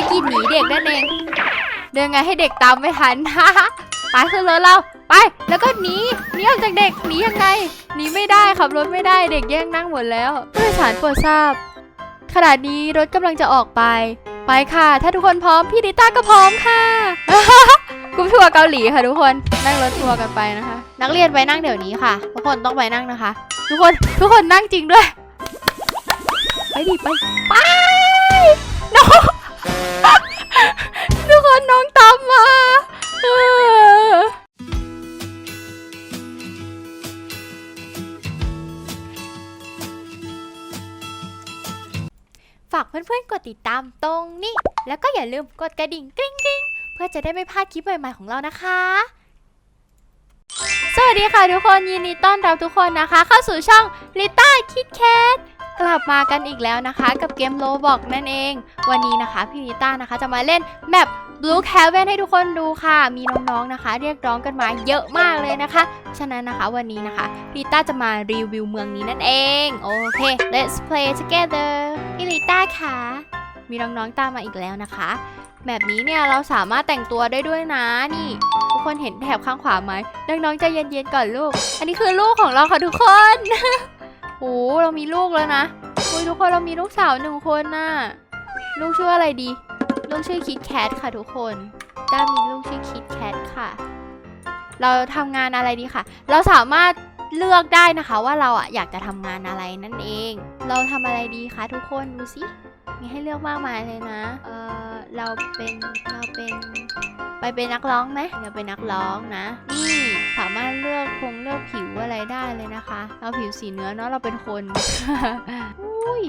ารกิจหนีเด็กนั่นเอง เดินไงให้เด็กตามไม่ทันไปขึ้นรถเราไป แล้วก็หนีหนีออกจากเด็กหนียังไงหนีไม่ได้ขับรถไม่ได้เด็กแย่งนั่งหมดแล้วผู้โดยสารโปรดทราบ ขณะนี้รถกำลังจะออกไป ไปค่ะ ถ้าทุกคนพร้อมพี่ดิต้าก็พร้อมค่ะกรุ๊ปทัวร์เกาหลีค่ะทุกคนนั่งรถทัวร์กันไปนะคะ นักเรียนไปนั่งเดี๋ยวนี้ค่ะ ทุกคนต้องไปนั่งนะคะ ทุกคนทุกคนนั่งจริงด้วย ไปดิไปไป น้องตามมาฝากเพื่อนๆ กดติดตามตรงนี้ แล้วก็อย่าลืมกดกระดิ่งกริ๊งกริ๊งเพื่อจะได้ไม่พลาดคลิปใหม่ๆของเรานะคะ สวัสดีค่ะทุกคนยินดีต้อนรับทุกคนนะคะ เข้าสู่ช่องลิต้าคิดแคทกลับมากันอีกแล้วนะคะ กับเกมโลบอกนั่นเอง วันนี้นะคะพี่ลิต้านะคะจะมาเล่นแมป Blue Cavern ให้ทุกคนดูค่ะ มีน้องๆนะคะ เรียกร้องกันมาเยอะมากเลยนะคะ ฉะนั้นนะคะวันนี้นะคะพี่ลิต้าจะมารีวิวเมืองนี้นั่นเอง โอเค let's play together พี่ลิต้าค่ะ มีน้องๆตามมาอีกแล้วนะคะ แบบนี้เนี่ยเราสามารถแต่งตัวได้ด้วยนะนี่ ทุกคนเห็นแถบข้างขวาไหมน้องๆใจเย็นๆก่อนลูก อันนี้คือลูกของเราค่ะทุกคนโอ้เรามีลูกแล้วนะอุ้ยทุกคนเรามีลูกสาวหนึ่งคนน่ะลูกชื่ออะไรดี ลูกชื่อคิดแคทค่ะทุกคนด้ามีลูกชื่อคิดแคทค่ะ เราทำงานอะไรดีค่ะ เราสามารถเลือกได้นะคะว่าเราอะอยากจะทำงานอะไรนั่นเอง เราทำอะไรดีคะทุกคนดูสิมีให้เลือกมากมายเลยนะ เออเราเป็นเราเป็นไปเป็นนักร้องไหมเราเป็นนักร้องนะ นี่สามารถเลือกคงเลือกผิวอะไรได้เลยนะคะ เราผิวสีเนื้อเนาะเราเป็นคน อุ้ย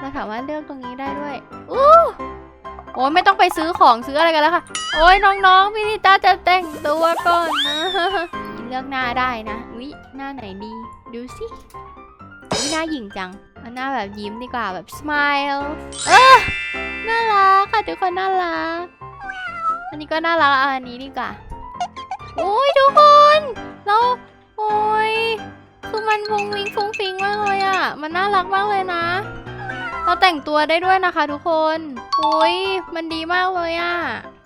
เราสามารถเลือกตรงนี้ได้ด้วยอู้ โอ้ยไม่ต้องไปซื้อของซื้ออะไรกันแล้วค่ะ โอ้ยน้องๆพี่นิต้าจะแต่งตัวก่อนนะเลือกหน้าได้นะอุ้ยหน้าไหนดี ดูสิอุ้ยหน้าหญิงจังเอาหน้าแบบยิ้มดีกว่าแบบ smile เออน่ารักค่ะทุกคนน่ารัก อันนี้ก็น่ารักอันนี้ดีกว่าโอ้ยทุกคนเราโอ้ยคือมันฟุ้งฟิงฟุ้งฟิงมากเลยอะ มันน่ารักมากเลยนะ เราแต่งตัวได้ด้วยนะคะทุกคน อ้ยมันดีมากเลยอะ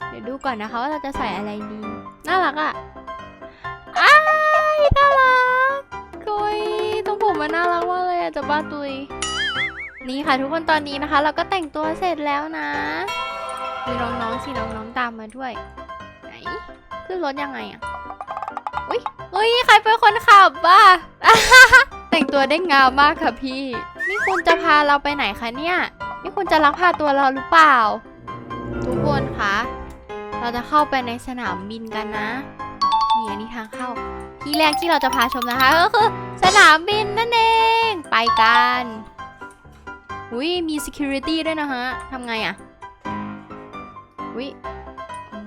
เดี๋ยวดูก่อนนะคะว่าเราจะใส่อะไรดี น่ารักอะอ้ายน่ารักโอยตรงผมมันน่ารักมากเลยอะจะบ้าตุย นี่ค่ะทุกคนตอนนี้นะคะ เราก็แต่งตัวเสร็จแล้วนะ มีน้องๆสิน้องๆตามมาด้วย ไหน ขึ้นรถยังไงอะ อุ้ยอุ้ยใครเป็นคนขับบ้าแต่งตัวได้งามมากค่ะพี่ นี่คุณจะพาเราไปไหนคะเนี่ย นี่คุณจะลักพาตัวเราหรือเปล่า ทุกคนคะ เราจะเข้าไปในสนามบินกันนะนี่อันนี้ทางเข้า ที่แรกที่เราจะพาชมนะคะก็คือสนามบินนั่นเอง ไปกันอุ้ยมี security ด้วยนะฮะทำไงอะวิอ๋อ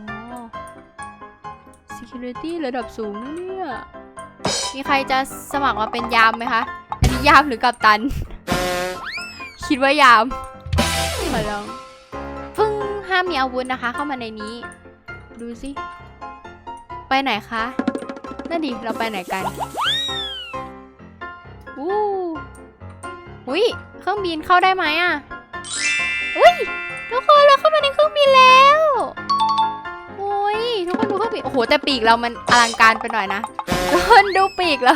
security ระดับสูงนะเนี่ย มีใครจะสมัครมาเป็นยามไหมคะ อันนี้ยามหรือกัปตัน คิดว่ายาม ขอลองฟึ่งห้ามมีอาวุธนะคะ เข้ามาในนี้ ดูสิ ไปไหนคะนั่นดิเราไปไหนกันวู้อุ้ยเครื่องบินเข้าได้ไหมอะอุ้ยทุกคนเราเข้ามาในเครื่องบินแล้วโอ้ยทุกคนดูเครื่องบินโอ้โหแต่ปีกเรามันอลังการไปหน่อยนะทุกคนดูปีกเรา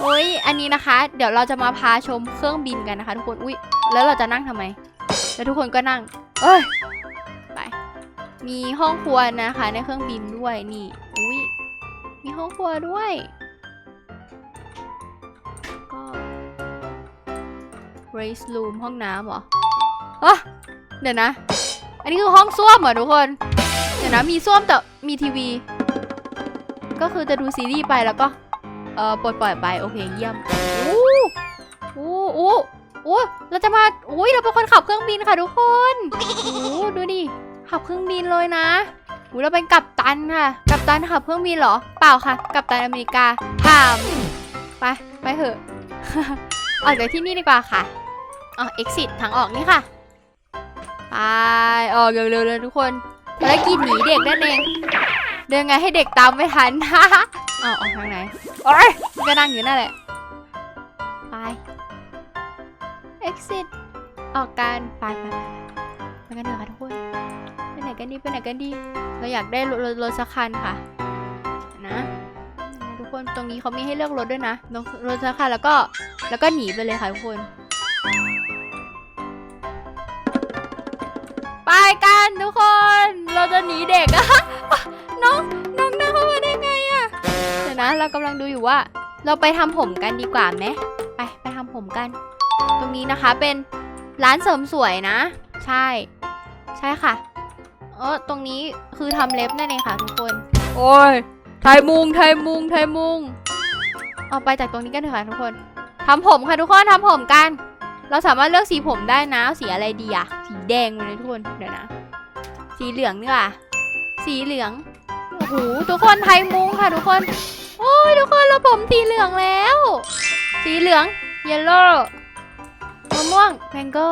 โอ้ยอันนี้นะคะ เดี๋ยวเราจะมาพาชมเครื่องบินกันนะคะ ทุกคนอุ้ยแล้วเราจะนั่งทำไม แล้วทุกคนก็นั่ง เอ้ย ไป มีห้องครัวนะคะ ในเครื่องบินด้วยนี่ อุ้ยมีห้องครัวด้วย ก็ race room ห้องน้ำเหรออะเดี๋ยวนะ อันนี้คือห้องส้วมเหรอทุกคน เดี๋ยวนะ มีส้วมแต่มีทีวี ก็คือจะดูซีรีส์ไปแล้วก็ เออปลดปล่อยไป โอเค เยี่ยม อู้อู้อู้ อู้เราจะมาอุ้ยเราเป็นคนขับเครื่องบินค่ะทุกคนโอ้ดูดิขับเครื่องบินเลยนะอู้เราเป็นกัปตันค่ะ กัปตันขับเครื่องบินเหรอ เปล่าค่ะ กัปตันอเมริกาถามไปไปเถอะออกจากที่นี่ดีกว่าค่ะอ๋อ exit ทางออกนี่ค่ะไปออกเร็วๆเลยทุกคนภารกิจหนีเด็กนั่นเอง เดินไงให้เด็กตามไม่ทันอ๋อออกทางไหนโอ้ยก็นั่งอยู่นั่นแหละ exit ออกกันไปไปไปไปกันเถอะค่ะทุกคนไปไหนกันดีไปไหนกันดี เราอยากได้รถรถรถสักคันค่ะ นะทุกคนตรงนี้เขามีให้เลือกรถด้วยนะรถรถสักคันแล้วก็แล้วก็หนีไปเลยค่ะทุกคน ไปกันทุกคน เราจะหนีเด็กอะน้องน้องนั่งเข้ามาได้ไงอะเดี๋ยวนะเรากำลังดูอยู่ว่า เราไปทำผมกันดีกว่าไหมไปไปทำผมกัน ตรงนี้นะคะเป็นร้านเสริมสวยนะ ใช่ ใช่ค่ะเออตรงนี้คือทำเล็บนั่นเองค่ะทุกคน โอ้ยไทยมุงไทยมุงไทยมุงเอาไปจากตรงนี้กันเถอะค่ะทุกคนทำผมค่ะทุกคนทำผมกัน เราสามารถเลือกสีผมได้นะ สีอะไรดีอะสีแดงเลยทุกคนเดี๋ยวนะ สีเหลืองดีกว่าสีเหลืองโอ้โหทุกคนไทยมุงค่ะทุกคน โอ้ยทุกคนเราผมสีเหลืองแล้ว สีเหลืองเยลโล่มะ ม่วงแมงโก้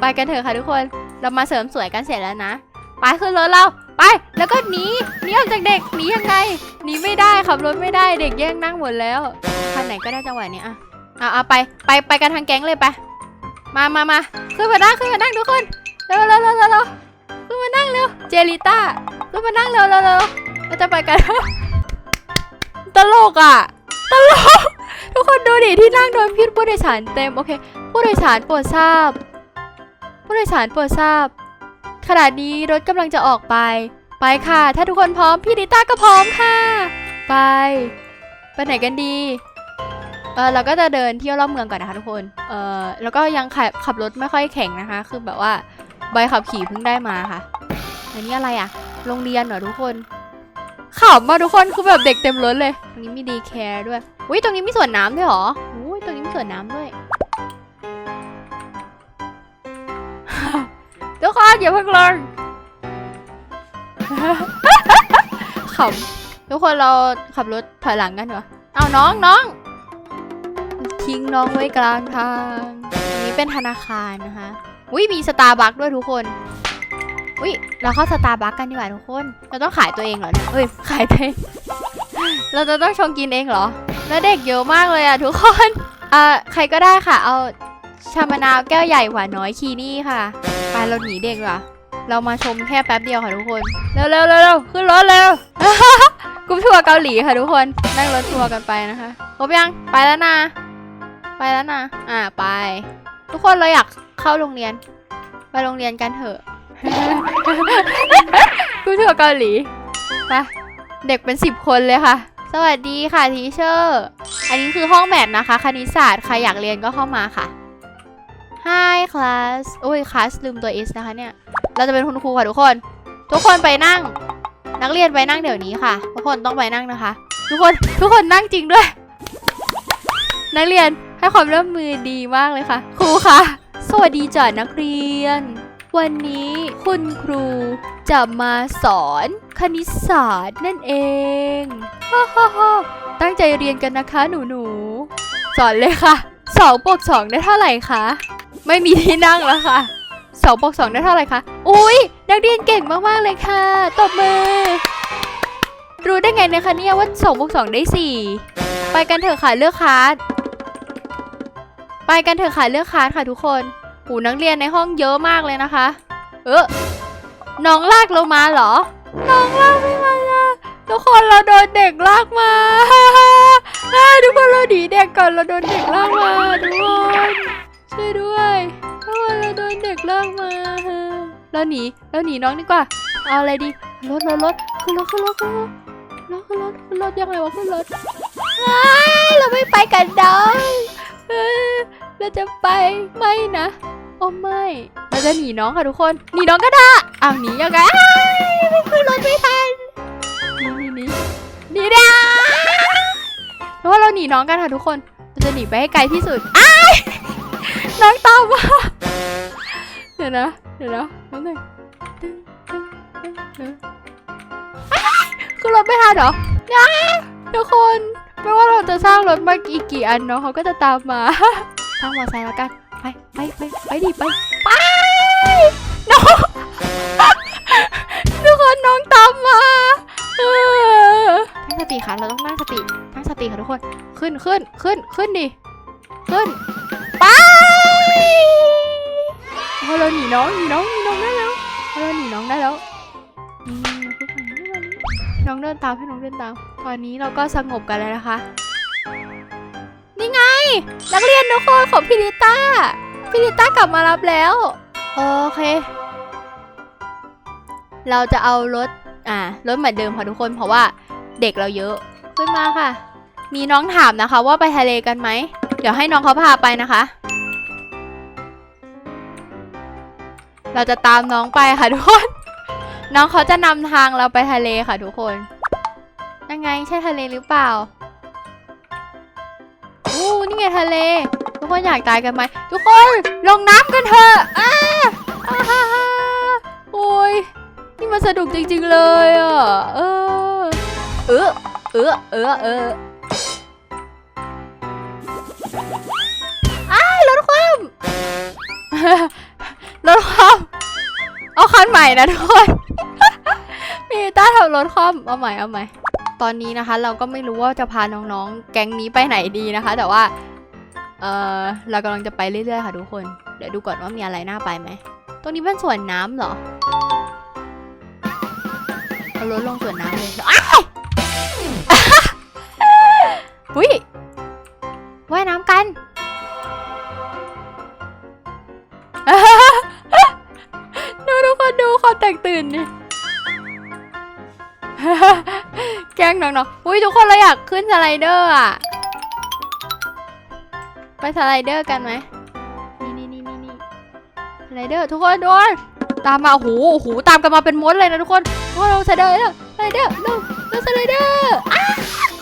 ไปกันเถอะค่ะทุกคน เรามาเสริมสวยกันเสร็จแล้วนะ ไปขึ้นรถเรา ไป แล้วก็หนี หนีออกจากเด็ก หนียังไง หนีไม่ได้ขับรถไม่ได้ เด็กแย่งนั่งหมดแล้วคันไหนก็ได้จังหวะเนี้ยอะอะเอาไป ไป ไปกันทางแก๊งเลยไป มามามาขึ้นมานั่งขึ้นมานั่งทุกคนเร็วเร็วเร็วเร็วเร็วขึ้นมานั่งเร็ว เจลิต้าขึ้นมานั่งเร็วเร็วเร็วเราจะไปกัน ตลกอะ ตลก ทุกคนดูดิที่นั่งโดนพิษผู้โดยสารเต็มโอเค ผู้โดยสารโปรดทราบ ผู้โดยสารโปรดทราบ ขณะนี้รถกำลังจะออกไป ไปค่ะ ถ้าทุกคนพร้อมพี่ดิต้าก็พร้อมค่ะ ไป ไปไหนกันดีเออเราก็จะเดินเที่ยวรอบเมืองก่อนนะคะทุกคน เออแล้วก็ยังขับขับรถไม่ค่อยแข็งนะคะ คือแบบว่าใบขับขี่เพิ่งได้มาค่ะ อันนี้อะไรอะโรงเรียนเหรอทุกคนขำมาทุกคนคือแบบเด็กเต็มรถเลยตรงนี้มีดีแคร์ด้วย อุ้ยตรงนี้มีสวนน้ำด้วยเหรออุ้ยตรงนี้มีสวนน้ำด้วย ทุกคนอย่าเพิ่งลงขำทุกคนเราขับรถถอยหลังกันเหรอเอาน้องน้องทิ้งน้องไว้กลางทางนนี้เป็นธนาคารนะคะอุ้ยมีสตาร์บัคด้วยทุกคนอุ้ยเราเข้าสตาร์บัคกันดีกว่าทุกคน เราต้องขายตัวเองเหรอเนี่ยเอ้ยขายตัวเอง เราจะต้องชงกินเองเหรอ แล้วเด็กเยอะมากเลยอะทุกคนเอ่อใครก็ได้ค่ะ เอาชามะนาวแก้วใหญ่หวานน้อยคีนี่ค่ะ ไปเราหนีเด็กว่ะ เรามาชมแค่แป๊บเดียวค่ะทุกคน เร็วเร็วเร็วขึ้นรถเร็วกรุ๊ปทัวร์เกาหลีค่ะทุกคน นั่งรถทัวร์กันไปนะคะ ครบยัง ไปแล้วนะ ไปแล้วนะ อ่าไป ทุกคนเราอยากเข้าโรงเรียน ไปโรงเรียนกันเถอะกรุ๊ปทัวร์เกาหลี ไป เด็กเป็นสิบคนเลยค่ะ สวัสดีค่ะทีเชอร์อันนี้คือห้องแมทนะคะ คณิตศาสตร์ใครอยากเรียนก็เข้ามาค่ะ Hi class โอ้ย class ลืมตัว S นะคะเนี่ย เราจะเป็นคุณครูค่ะทุกคน ทุกคนไปนั่ง นักเรียนไปนั่งเดี๋ยวนี้ค่ะ ทุกคนต้องไปนั่งนะคะ ทุกคน ทุกคนนั่งจริงด้วย นักเรียนให้ความร่วมมือดีมากเลยค่ะ ครูคะ สวัสดีจ้ะนักเรียน วันนี้คุณครูจะมาสอนคณิตศาสตร์นั่นเองฮ่าฮ่าฮ่าตั้งใจเรียนกันนะคะหนูหนูๆสอนเลยค่ะสองบวกสองได้เท่าไหร่คะ ไม่มีที่นั่งแล้วค่ะสองบวกสองได้เท่าไหร่คะ อุ้ยนักเรียนเก่งมากๆเลยค่ะ ตบมือ รู้ได้ไงนะคะเนี่ยว่าสองบวกสองได้สี่ไปกันเถอะค่ะเลือกคลาสไปกันเถอะค่ะเลือกคลาสค่ะทุกคน หูนักเรียนในห้องเยอะมากเลยนะคะ เออน้องลากลงมาเหรอ น้องลากไม่มาะทุกคนเราโดนเด็กลากมาอ่าทุกคนเราหนีเด็กก่อนเราโดนเด็กลากมาทุกคนช่วยด้วยทุกคนเราโดนเด็กลากมาเราหนีเราหนีน้องดีกว่า เอาอะไรดีรถรถรถขึ้นรถขึ้นรถขึ้นรถรถขึ้นรถขึ้นรถยังไงวะขึ้นรถอ้ยเราไม่ไปกันน้องเราจะไปไม่นะ อ้ไม่เราจะหนีน้องค่ะทุกคน หนีน้องก็ได้อ้าวหนียังไงอ้ายขึ้นรถไม่ทันหนีหนีหนีหนีได้เพราะว่าเราหนีน้องกันค่ะทุกคนเราจะหนีไปให้ไกลที่สุดอ้ายน้องตามมาเดี๋ยวนะเดี๋ยวนะน้องหนึ่งตึ้งตึ้งตึ้งตึ้งอ้ายคือรถไม่ทันเหรออ้ายทุกคนไม่ว่าเราจะสร้างรถมากี่กี่อันเนาะเขาก็จะตามมาตั้งมอเตอร์ไซค์แล้วกัน ไปไปไปดิไปไปน้องทุกคนน้องตามมาเออตั้งสติค่ะเราต้องตั้งสติตั้งสติค่ะทุกคนขึ้นขึ้นขึ้นขึ้นดิขึ้นไปเราหนีน้องหนีน้องหนีน้องได้แล้วเราหนีน้องได้แล้วนี่คือฝั่งนี้ฝั่งนี้น้องเดินตามให้น้องเดินตาม ตอนนี้เราก็สงบกันแล้วนะคะ นี่ไง นักเรียนทุกคนของพิริต้า พิริต้ากลับมารับแล้ว โอเค เราจะเอารถ อ่ารถเหมือนเดิมค่ะทุกคน เพราะว่าเด็กเราเยอะ ขึ้นมาค่ะ มีน้องถามนะคะ ว่าไปทะเลกันไหม เดี๋ยวให้น้องเขาพาไปนะคะ เราจะตามน้องไปค่ะทุกคน น้องเขาจะนำทางเราไปทะเลค่ะทุกคน ยังไงใช่ทะเลหรือเปล่า อู้นี่ไงทะเล ทุกคนอยากตายกันไหม ทุกคนลงน้ำกันเถอะอ้าอ้าฮ่าฮ่าโอ้ยนี่มันสนุกจริง ๆเลยอะ เออ เออ เออ เออ เอออ้ายรถคว่ำรถคว่ำเอาคันใหม่นะทุกคน มีต้าทำรถคว่ำเอาใหม่ เอาใหม่ ตอนนี้นะคะ เราก็ไม่รู้ว่าจะพาน้องๆ แก๊งนี้ไปไหนดีนะคะ แต่ว่า เออเรากำลังจะไปเรื่อยๆค่ะทุกคน เดี๋ยวดูก่อนว่ามีอะไรน่าไปไหม ตรงนี้เป็นสวนน้ำเหรอ เอารถลงสวนน้ำเลยอ้าวาอยากขึ้นสไลเดอร์อะ ไปสไลเดอร์กันไหมนี่นี่นี่นี่นี่สไลเดอร์ทุกคนดูตามมาโอ้โหโอ้โหตามกันมาเป็นมดเลยนะทุกคนทุกคนเราสไลเดอร์สไลเดอร์เร็วเร็วสไลเดอร์อ้า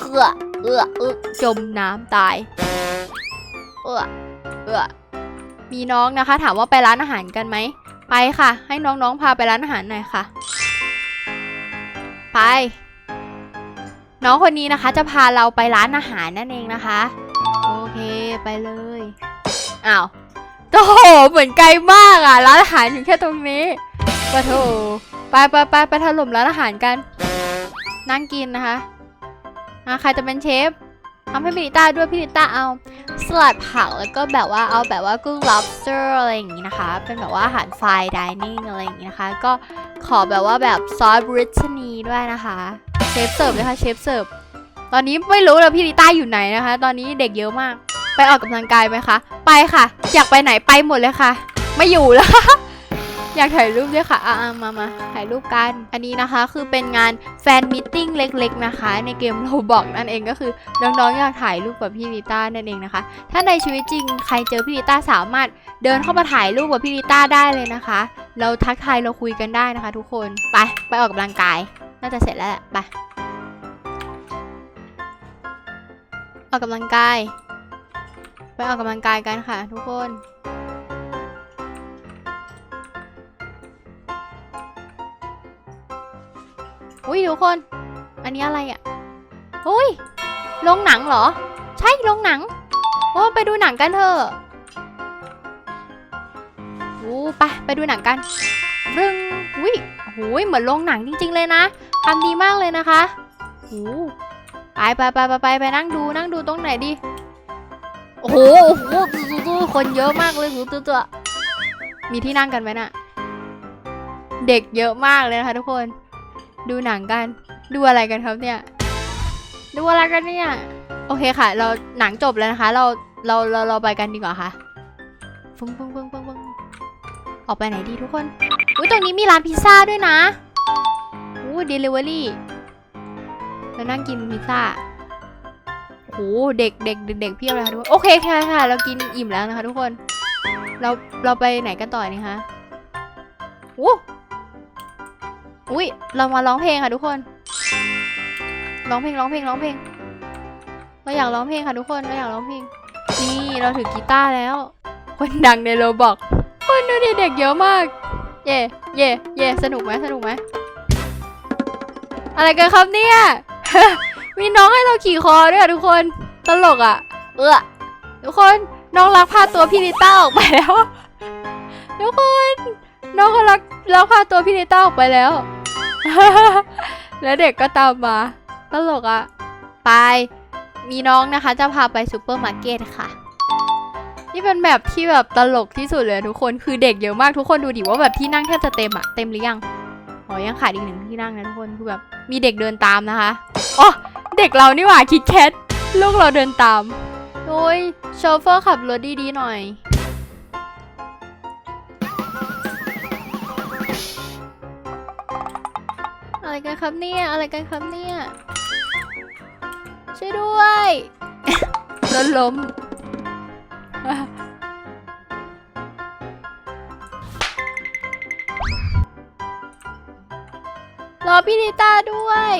เอือเอือเอือจมน้ำตายเอือเอือมีน้องนะคะ ถามว่าไปร้านอาหารกันไหมไปค่ะ ให้น้องๆพาไปร้านอาหารหน่อยค่ะ ไป น้องคนนี้นะคะ จะพาเราไปร้านอาหารนั่นเองนะคะ โอเคไปเลยอ้าวโอ้โหเหมือนไกลมากอะร้านอาหารอยู่แค่ตรงนี้ปะโถไปไปไปไปถล่มร้านอาหารกัน นั่งกินนะคะอะใครจะเป็นเชฟทำให้พี่นิต้าด้วยพี่นิต้าเอาสลัดผักแล้วก็แบบว่าเอาแบบว่ากุ้ง lobster อะไรอย่างงี้นะคะ เป็นแบบว่าอาหาร fine dining อะไรอย่างงี้นะคะ ก็ขอแบบว่าแบบซอสบริตนีด้วยนะคะ เชฟเสิร์ฟเลยค่ะเชฟเสิร์ฟตอนนี้ไม่รู้เลยพี่นิต้าอยู่ไหนนะคะ ตอนนี้เด็กเยอะมาก ไปออกกำลังกายไหมคะ ไปค่ะ อยากไปไหนไปหมดเลยค่ะ ไม่อยู่แล้ว อยากถ่ายรูปด้วยค่ะอะๆมามาถ่ายรูปกัน อันนี้นะคะคือเป็นงานแฟนมิทติ้งเล็ก ๆนะคะ ในเกมโรบอกนั่นเองก็คือน้องๆอยากถ่ายรูปกับพี่นิต้านั่นเองนะคะ ถ้าในชีวิตจริงใครเจอพี่นิต้าสามารถเดินเข้ามาถ่ายรูปกับพี่นิต้าได้เลยนะคะ เราทักทายเราคุยกันได้นะคะ ทุกคน ไปไปออกกำลังกาย น่าจะเสร็จแล้วแหละไปออกกำลังกาย ไปออกกำลังกายกันค่ะทุกคนอุ้ยทุกคน อันนี้อะไรอะ่ะอุ้ยโรงหนังเหรอ ใช่โรงหนัง โอ้ไปดูหนังกันเถอะโอ้ไปไปดูหนังกันรึงอุ้ยโอ้ยเหมือนโรงหนังจริง ๆ เลยนะ ทำดีมากเลยนะคะโอ้ไปไปไปไปไปไปนั่งดูนั่งดูตรงไหนดี โอ้โหโอ้โหคนเยอะมากเลยหูตัวตัวมีที่นั่งกันไหมน่ะ เด็กเยอะมากเลยนะคะทุกคน ดูหนังกัน ดูอะไรกันครับเนี่ย ดูอะไรกันเนี่ย โอเคค่ะ เราหนังจบแล้วนะคะ เราเราเราเราไปกันดีกว่าค่ะฟึ้งฟึ้งฟึ้งฟึ้งฟึ้งออกไปไหนดีทุกคน อุ้ยตรงนี้มีร้านพิซซ่าด้วยนะ อู้เดลิเวอรี่เรานั่งกินพิซซ่าโหเด็กเด็กเด็กเด็กพียบเลยค่ะทุกคน โอเคค่ะค่ะ เรากินอิ่มแล้วนะคะทุกคน เราเราไปไหนกันต่อนี่คะโอ้อุ้ยเรามาร้องเพลงค่ะทุกคน ร้องเพลงร้องเพลงร้องเพลง เราอยากร้องเพลงค่ะทุกคน เราอยากร้องเพลง นี่เราถือกีตาร์แล้ว คนดังในโรบอกคนดูเด็กเยอะมาก เย่เย่เย่สนุกไหมสนุกไหม อะไรกันครับเนี่ย มีน้องให้เราขี่คอด้วยอะทุกคนตลกอะ เออทุกคนน้องรักพาตัวพี่ลิต้าออกไปแล้ว ทุกคน น้องเขารักรักพาตัวพี่ลิต้าออกไปแล้ว แล้วเด็กก็ตามมา ตลกอะ่ะ ไปมีน้องนะคะ จะพาไปซูเปอร์มาร์เก็ตค่ะ นี่เป็นแบบที่แบบตลกที่สุดเลยอะทุกคนคือเด็กเยอะมากทุกคนดูดิว่าแบบที่นั่งแทบจะเต็มอะเต็มหรือยัง ออยังขาดอีกหนึ่งที่นั่งนะทุกคนคือแบบมีเด็กเดินตามนะคะอ๋อเด็กเรานี่หว่าคิดแคทลูกเราเดินตามโอ้ยโชเฟอร์ขับรถดีๆหน่อยอะไรกันครับเนี่ยอะไรกันครับเนี่ยช่วยด้วยรถล้ม รอพี่ดิต้าด้วย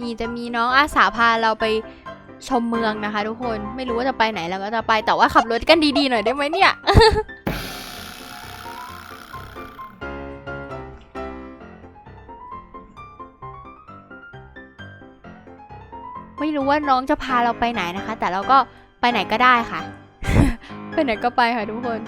นี่จะมีน้องอาสาพาเราไปชมเมืองนะคะ ทุกคนไม่รู้ว่าจะไปไหนแล้วก็จะไปแต่ว่าขับรถกันดีๆหน่อยได้ไหมเนี่ย ไม่รู้ว่าน้องจะพาเราไปไหนนะคะ แต่เราก็ไปไหนก็ได้ค่ะ ไปไหนก็ไปค่ะทุกคน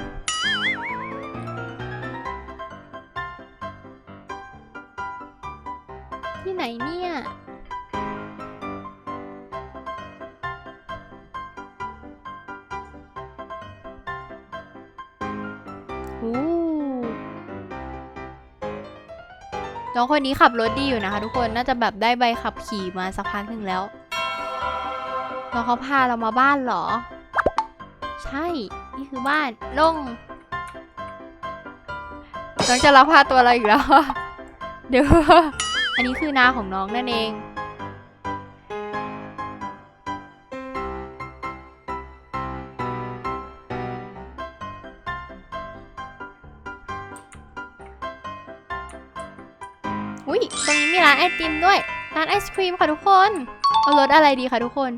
น้องคนนี้ขับรถดีอยู่นะคะ ทุกคนน่าจะแบบได้ใบขับขี่มาสักพักหนึ่งแล้วน้องเขาพาเรามาบ้านเหรอ ใช่ นี่คือบ้านลงน้องจะรับพาตัวเราอีกแล้วเดี๋ยวอันนี้คือนาของน้องนั่นเอง อุ้ยตรงนี้มีร้านไอติมด้วย ร้านไอศครีมค่ะทุกคน เอารสอะไรดีคะทุกคน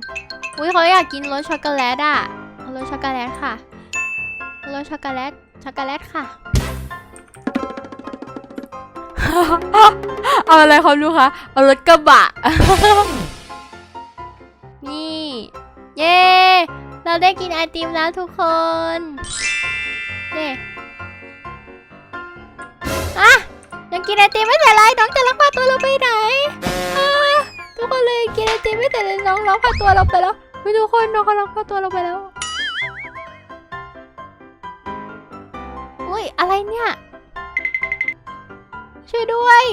อุ้ยเขาอยากกินรสช็อกโกแลตอะ เอารสช็อกโกแลตค่ะเอารสช็อกโกแลต ช็อกโกแลตค่ะ เอาอะไรครับลูกคะเอารถกระบะ นี่ เย้ เราได้กินไอติมแล้วทุกคน ยังกินไอติมไม่เสร็จเลยน้องจะลักพาตัวเราไปไหนทุกคนเลยกินไอติมไม่เสร็จเลยน้องลักพาตัวเราไปแล้วไม่ทุกคนน้องเขาลักพาตัวเราไปแล้วอุ้ยอะไรเนี่ยช่วยด้วย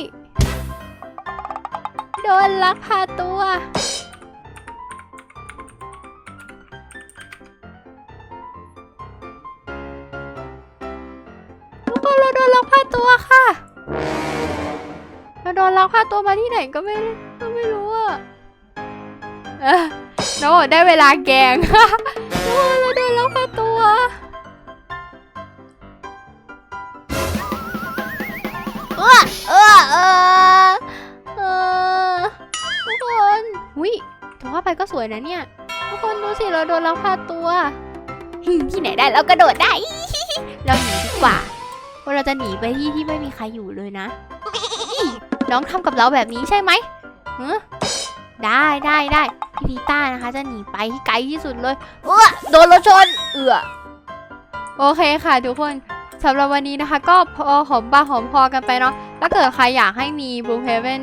โดนลักพาตัวทุกคนเราโดนลักพาตัวค่ะ เราโดนลักพาตัวมาที่ไหนก็ไม่ก็ไม่รู้อะเออน้องบอกได้เวลาแกงทุกคนเราโดนลักพาตัวเออเออเออเออทุกคนวิแต่ว่าไปก็สวยนะเนี่ย ทุกคนดูสิเราโดนลักพาตัวหึที่ไหนได้เรากระโดดได้ เราหนีดีกว่า เพราเราจะหนีไปที่ที่ไม่มีใครอยู่เลยนะน้องทำกับเราแบบนี้ใช่ไหมได้ได้ได้พี่พีต้านะคะ จะหนีไปที่ไกลที่สุดเลย เออโดนรถชน เอือโอเคค่ะทุกคนสำหรับวันนี้นะคะ ก็พอหอมปากหอมคอกันไปเนาะถ้าเกิดใครอยากให้มี Blue Heaven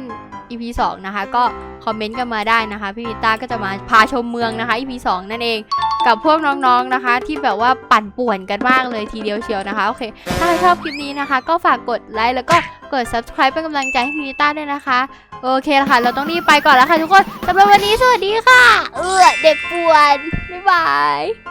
EP 2 นะคะ ก็คอมเมนต์กันมาได้นะคะ พี่วิต้าก็จะมาพาชมเมืองนะคะ EP 2 นั่นเอง กับพวกน้องๆนะคะ ที่แบบว่าปั่นป่วนกันมากเลยทีเดียวเชียวนะคะโอเคถ้าใครชอบคลิปนี้นะคะ ก็ฝากกดไลค์แล้วก็กด subscribe เป็นกำลังใจให้พีนิต้าด้วยนะคะ โอเคละค่ะ เราต้องรีบไปก่อนแล้วค่ะทุกคนสำหรับวันนี้สวัสดีค่ะ เออเด็กป่วน บ๊ายบาย